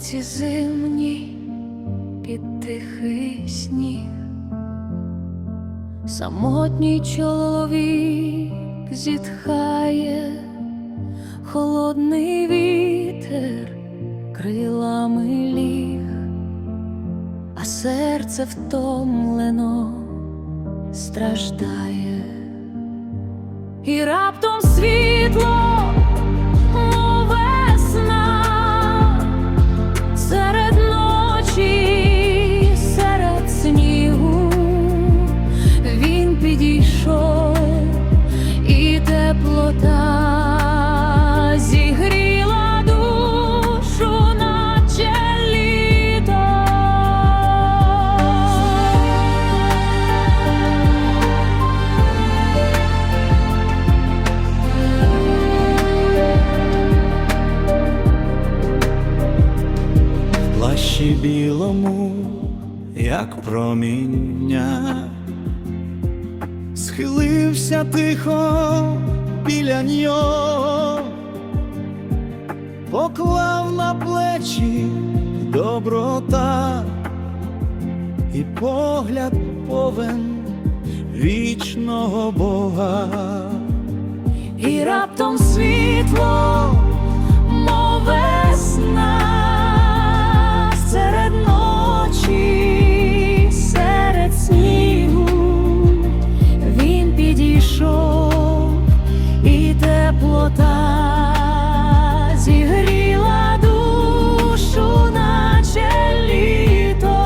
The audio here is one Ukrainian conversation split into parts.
вулиці зимні під тихий сніг, самотній чоловік зітхає, холодний вітер крилами ліг, а серце втомлено страждає, і раптом світло. Плащі білому, як проміння, схилився тихо біля нього, поклав на плечі доброта. І погляд повен вічного Бога. І раптом світло, теплота зігріла душу, наче літо.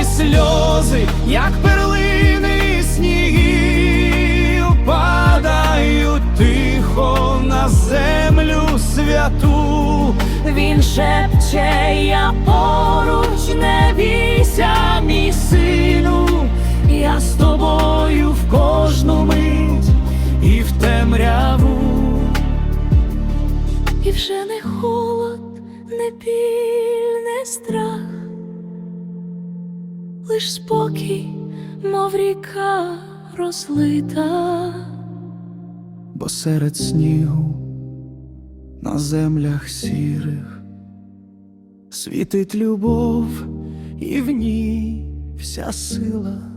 і сльози, як перлини снігів, падають тихо на землю святу. Він шепче, я поруч не бійся, мій сину, і вже не холод, не біль, не страх, лиш спокій, мов ріка розлита. бо серед снігу на землях сірих світить любов, і в ній вся сила.